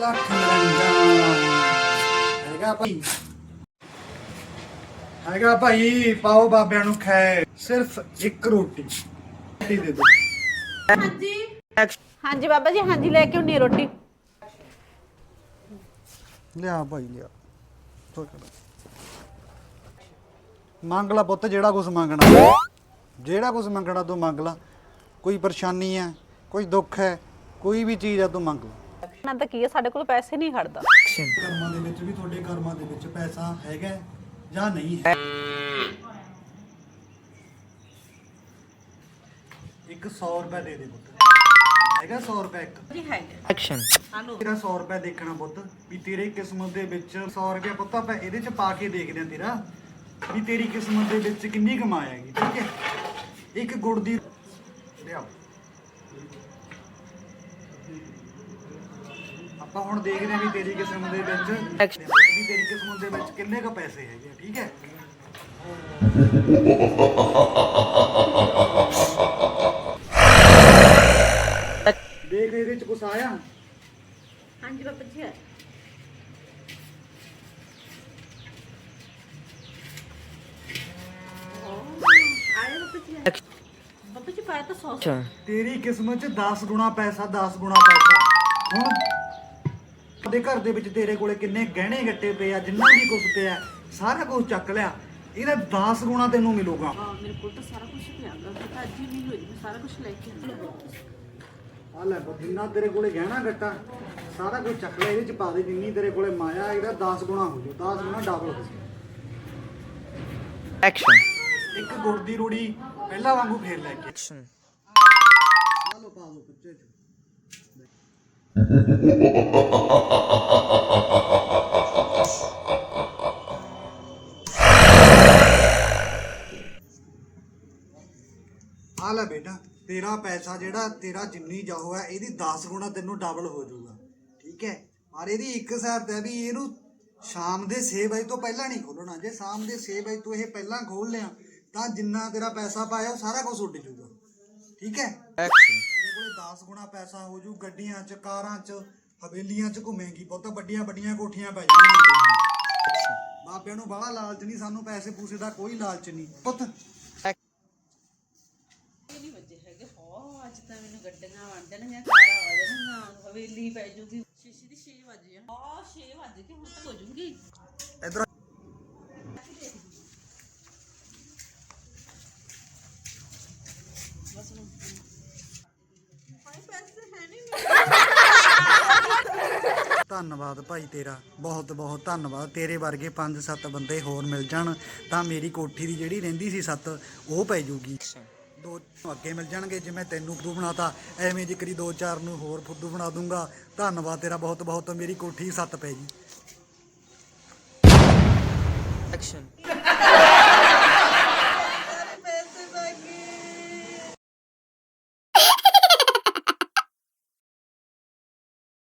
ਲੱਖ ਹੈਗਾ ਭਾਈ ਹੈਗਾ ਭਾਈ ਪਾਓ ਬਾਬਿਆਂ ਨੂੰ ਖੈ ਸਿਰਫ ਇੱਕ ਰੋਟੀ। ਰੋਟੀ ਦੇ ਦਿਓ ਹਾਂਜੀ। ਹਾਂਜੀ ਬਾਬਾ ਜੀ ਹਾਂਜੀ ਲੈ ਕੇ ਆਉਣੀ ਰੋਟੀ। ਲਿਆ ਭਾਈ ਲਿਆ। ਮੰਗ ਲਾ ਪੁੱਤ ਜਿਹੜਾ ਕੁਝ ਮੰਗਣਾ। ਜਿਹੜਾ ਕੁਝ ਮੰਗਣਾ ਤੂੰ ਮੰਗ ਲਾ। ਕੋਈ ਪਰੇਸ਼ਾਨੀ ਹੈ ਕੋਈ ਦੁੱਖ ਹੈ ਕੋਈ ਵੀ ਚੀਜ਼ ਹੈ ਤੂੰ ਮੰਗ ਲਾ। ਨਾ ਤਾਂ ਕੀ ਹੈ ਸਾਡੇ ਕੋਲ ਪੈਸੇ ਨਹੀਂ ਖੜਦਾ। ਕਰਮਾਂ ਦੇ ਵਿੱਚ ਵੀ ਤੁਹਾਡੇ ਕਰਮਾਂ ਦੇ ਵਿੱਚ ਪੈਸਾ ਹੈਗਾ ਹੈ ਜਾਂ ਨਹੀਂ ਹੈ? ਇੱਕ 100 ਰੁਪਏ ਦੇ ਦੇ ਪੁੱਤ। ਹੈਗਾ 100 ਰੁਪਏ ਇੱਕ? ਜੀ ਹੈਗਾ। ਐਕਸ਼ਨ ਤੇਰਾ 100 ਰੁਪਏ ਦੇਖਣਾ ਪੁੱਤ ਵੀ ਤੇਰੇ ਕਿਸਮਤ ਦੇ ਵਿੱਚ 100 ਰੁਪਏ ਪੁੱਤ ਆਪਾਂ ਇਹਦੇ ਚ ਪਾ ਕੇ ਦੇਖਦੇ ਆ ਤੇਰਾ ਵੀ ਤੇਰੀ ਕਿਸਮਤ ਦੇ ਵਿੱਚ ਕਿੰਨੀ ਕਮਾਈ ਹੈਗੀ ਠੀਕ ਹੈ? ਇੱਕ ਗੁੜ ਦੀ ਲਿਆਓ। ਆਪਾਂ ਹੁਣ ਦੇਖਦੇ ਆ ਵੀ ਤੇਰੀ ਕਿਸਮਤ ਦੇ ਵਿੱਚ ਵੀ ਤੇਰੀ ਕਿਸਮਤ ਦੇ ਵਿੱਚ ਕਿੰਨੇ ਕ ਪੈਸੇ ਹੈਗੇ ਆ, ਠੀਕ ਹੈ? ਦੇਖ ਇਹਦੇ ਚ ਕੁਛ ਆਇਆ? ਹਾਂਜੀ ਬਾਬਾ ਜੀ ਹੈ। ਆਏ ਜੀ ਹੈ। ਪਾਇਆ ਤਾਂ 100 ਐਕਸ਼ਨ ਤੇਰੀ ਕਿਸਮਤ 'ਚ 10 ਗੁਣਾ ਪੈਸਾ 10 ਗੁਣਾ ਪੈਸਾ। ਹੁਣ ਤੁਹਾਡੇ ਘਰ ਦੇ ਵਿੱਚ ਤੇਰੇ ਕੋਲੇ ਕਿੰਨੇ ਗਹਿਣੇ ਗੱਟੇ ਪਏ ਆ ਜਿੰਨਾ ਵੀ ਕੁਝ ਪਿਆ ਸਾਰਾ ਕੁਝ ਚੱਕ ਲਿਆ। ਇਹਦਾ 10 ਗੁਣਾ ਤੈਨੂੰ ਮਿਲੂਗਾ। ਹਾਂ ਮੇਰੇ ਕੋਲ ਤਾਂ ਸਾਰਾ ਕੁਝ ਪਿਆ ਗਾ ਤਾਂ ਅੱਜ ਹੀ ਨਹੀਂ ਹੋਈ ਮੈਂ ਸਾਰਾ ਕੁਝ ਲੈ ਕੇ ਆ। ਲੈ ਜਿੰਨਾ ਤੇਰੇ ਕੋਲੇ ਗਹਿਣਾ ਗੱਟਾ ਸਾਰਾ ਕੁਝ ਚੱਕ ਲੈ ਇਹਦੇ 'ਚ ਪਾ ਦੇ ਜਿੰਨੀ ਤੇਰੇ ਕੋਲੇ ਮਾਇਆ ਇਹਦਾ 10 ਗੁਣਾ ਹੋ ਜੂ 10 ਗੁਣਾ ਡਬਲ ਹੋ ਜੂ ਐਕਸ਼ਨ ਇੱਕ ਗੁੜ ਦੀ ਰੋੜੀ ਪਹਿਲਾਂ ਵਾਂਗੂ ਫੇਰ ਲੈ ਕੇ ਐਕਸ਼ਨ ਚਲੋ ਪਾ ਦੋ ਬੱਚੇ 'ਚ। ਆ ਲੈ ਬੇਟਾ, ਤੇਰਾ ਪੈਸਾ ਜਿਹੜਾ, ਤੇਰਾ ਜਿੰਨੀ ਜਾਓ ਹੈ, ਇਹਦੀ 10 ਗੁਣਾ ਤੈਨੂੰ ਡਬਲ ਹੋ ਜਾਊਗਾ। ਠੀਕ ਹੈ? ਪਰ ਇਹਦੀ ਇੱਕ ਸ਼ਰਤ ਹੈ ਵੀ ਇਹਨੂੰ ਸ਼ਾਮ ਦੇ 6 ਵਜੇ ਤੋਂ ਪਹਿਲਾਂ ਨਹੀਂ ਖੋਲਣਾ ਜੇ ਸ਼ਾਮ ਦੇ 6 ਵਜੇ ਤੋਂ ਇਹ ਪਹਿਲਾਂ ਖੋਲ ਲਿਆ, ਤਾਂ ਜਿੰਨਾ ਤੇਰਾ ਪੈਸਾ ਪਾਇਆ, ਉਹ ਸਾਰਾ ਕੁਝ ਉੱਡ ਜਾਊਗਾ। ਠੀਕ ਹੈ? ਐਕਸ਼ਨ ਤੇਰੇ ਕੋਲੇ 10 ਗੁਣਾ ਪੈਸਾ ਹੋ ਜੂ ਗੱਡੀਆਂ 'ਚ ਕਾਰਾਂ 'ਚ ਹਵੇਲੀਆਂ 'ਚ ਘੁੰਮੇਗੀ। ਬਹੁਤ ਵੱਡੀਆਂ ਵੱਡੀਆਂ ਕੋਠੀਆਂ ਪੈ ਜਾਣਗੀਆਂ ਤੇਰੀਆਂ। ਬਾਬਿਆਂ ਨੂੰ ਬੜਾ ਲਾਲਚ ਨਹੀਂ ਸਾਨੂੰ ਪੈਸੇ ਪੂਸੇ ਦਾ ਕੋਈ ਲਾਲਚ ਨਹੀਂ। ਪੁੱਤ। ਨਹੀਂ ਵੱਜੇ ਹੈਗੇ। ਹੋ ਅੱਜ ਤਾਂ ਮੈਨੂੰ ਗੱਡੀਆਂ ਵੰਡ ਦੇਣਗੀਆਂ ਕਾਰਾਂ ਆ ਜਾਣਗੀਆਂ ਹਵੇਲੀ ਪੈ ਜੂਗੀ। ਸ਼ੀਸ਼ੀ ਦੀ 6 ਵਜੇ ਆ 6 ਵਜੇ ਕਿ ਹੁਣ ਤੱਕ ਹੋ ਜੂਗੀ। ਇਧਰ ਧੰਨਵਾਦ ਭਾਈ ਤੇਰਾ। ਬਹੁਤ ਬਹੁਤ ਧੰਨਵਾਦ। ਤੇਰੇ ਵਰਗੇ 5-7 ਬੰਦੇ ਹੋਰ ਮਿਲ ਜਾਣ, ਤਾਂ ਮੇਰੀ ਕੋਠੀ ਦੀ ਜਿਹੜੀ ਰਹਿੰਦੀ ਸੀ ਸੱਤ, ਉਹ ਪੈ ਜੂਗੀ। ਦੋ ਅੱਗੇ ਮਿਲ ਜਾਣਗੇ ਜਿਵੇਂ ਤੈਨੂੰ ਫੁੱਦੂ ਬਣਾਤਾ। ਐਵੇਂ ਜਿਕਰੀ ਦੋ ਚਾਰ ਨੂੰ ਹੋਰ ਫੁੱਦੂ ਬਣਾ ਦੂੰਗਾ। ਧੰਨਵਾਦ ਤੇਰਾ ਬਹੁਤ ਬਹੁਤ। ਮੇਰੀ ਕੋਠੀ ਸੱਤ ਪੈ ਜੀ ਐਕਸ਼ਨ